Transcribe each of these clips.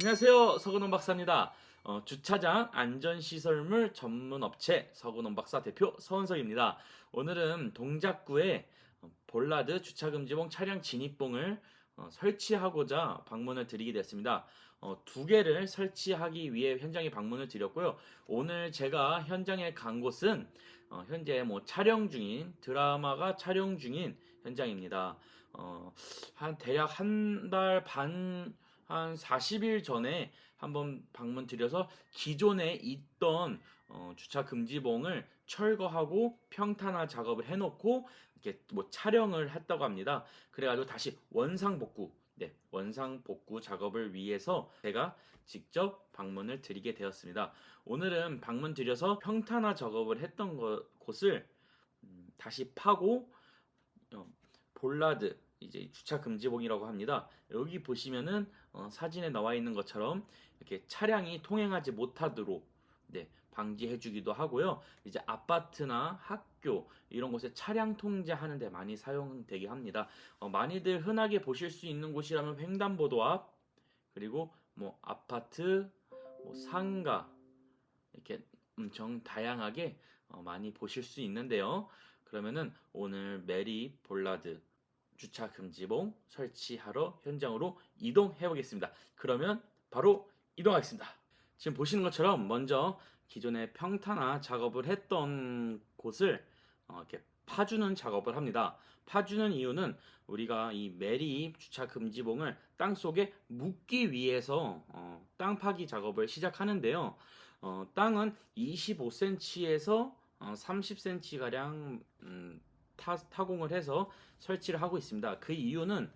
안녕하세요. 서근원 박사입니다. 어, 주차장 안전시설물 전문 업체 서근원 박사 대표 서은석입니다. 오늘은 동작구에 어, 볼라드 주차금지봉 차량 진입봉을 어, 설치하고자 방문을 드리게 됐습니다. 어, 두 개를 설치하기 위해 현장에 방문을 드렸고요. 오늘 제가 현장에 간 곳은 어, 현재 뭐 촬영 중인 드라마가 촬영 중인 현장입니다. 어, 한 대략 한 달 반, 한 40일 전에 한번 방문 드려서 기존에 있던 어, 주차 금지봉을 철거하고 평탄화 작업을 해놓고 이렇게 뭐 촬영을 했다고 합니다. 그래가지고 다시 원상 복구, 네, 원상 복구 작업을 위해서 제가 직접 방문을 드리게 되었습니다. 오늘은 방문 드려서 평탄화 작업을 했던 거- 곳을 음, 다시 파고 어, 볼라드 이제 주차 금지봉이라고 합니다. 여기 보시면은 어, 사진에 나와 있는 것처럼 이렇게 차량이 통행하지 못하도록 네, 방지해주기도 하고요. 이제 아파트나 학교 이런 곳에 차량 통제하는 데 많이 사용되게 합니다. 어, 많이들 흔하게 보실 수 있는 곳이라면 횡단보도 앞 그리고 뭐 아파트, 뭐 상가 이렇게 엄청 다양하게 어, 많이 보실 수 있는데요. 그러면은 오늘 메리 볼라드 주차 금지봉 설치하러 현장으로 이동해 보겠습니다. 그러면 바로 이동하겠습니다. 지금 보시는 것처럼 먼저 기존에 평탄화 작업을 했던 곳을 어, 이렇게 파주는 작업을 합니다. 파주는 이유는 우리가 이 매립 주차 금지봉을 땅 속에 묻기 위해서 어, 땅 파기 작업을 시작하는데요. 어, 땅은 25cm에서 30cm 가량 음, 타, 타공을 해서 설치를 하고 있습니다. 그 이유는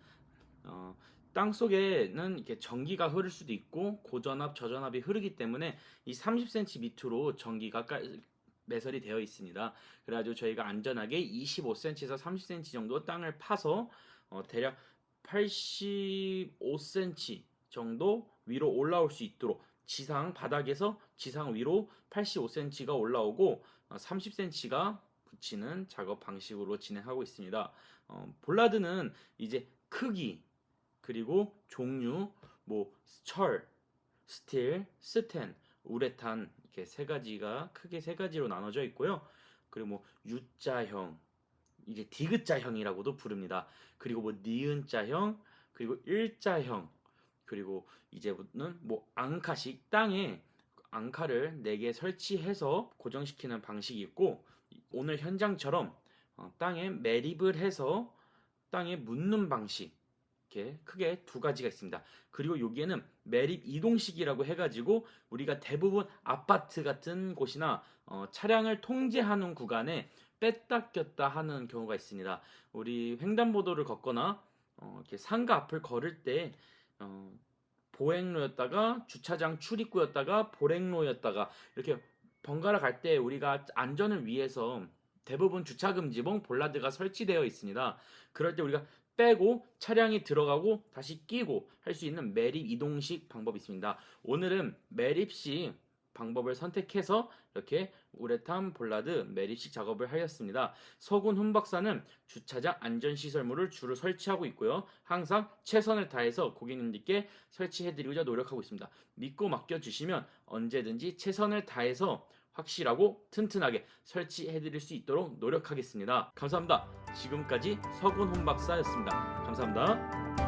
어, 땅 속에는 이렇게 전기가 흐를 수도 있고 고전압, 저전압이 흐르기 때문에 이 30cm 밑으로 전기가 깔- 매설이 되어 있습니다. 그래가지고 저희가 안전하게 25cm에서 30cm 정도 땅을 파서 어, 대략 85cm 정도 위로 올라올 수 있도록 지상 바닥에서 지상 위로 85cm가 올라오고 30cm가 붙이는 작업 방식으로 진행하고 있습니다. 어, 볼라드는 이제 크기 그리고 종류 뭐 철, 스틸, 스텐, 우레탄 이렇게 세 가지가 크게 세 가지로 나눠져 있고요. 그리고 뭐 U자형 이제 디귿자형이라고도 부릅니다. 그리고 뭐 니은자형 그리고 일자형 그리고 이제부터는 뭐 앙카식 땅에 앙카를 4개 설치해서 고정시키는 방식이 있고 오늘 현장처럼 어, 땅에 매립을 해서 땅에 묻는 방식 이렇게 크게 두 가지가 있습니다. 그리고 여기에는 매립 이동식이라고 해가지고 우리가 대부분 아파트 같은 곳이나 어, 차량을 통제하는 구간에 뺐다 꼈다 하는 경우가 있습니다. 우리 횡단보도를 걷거나 어, 이렇게 상가 앞을 걸을 때 어, 보행로였다가 주차장 출입구였다가 보행로였다가 이렇게 번갈아 갈 때 우리가 안전을 위해서 대부분 주차금 지봉 볼라드가 설치되어 있습니다. 그럴 때 우리가 빼고 차량이 들어가고 다시 끼고 할 수 있는 매립 이동식 방법이 있습니다. 오늘은 매립식 방법을 선택해서 이렇게 우레탄 볼라드 매립식 작업을 하였습니다. 서군 훈 박사는 주차장 안전시설물을 주로 설치하고 있고요. 항상 최선을 다해서 고객님들께 설치해드리고자 노력하고 있습니다. 믿고 맡겨주시면 언제든지 최선을 다해서 확실하고 튼튼하게 설치해드릴 수 있도록 노력하겠습니다. 감사합니다. 지금까지 서군 훈 박사였습니다. 감사합니다.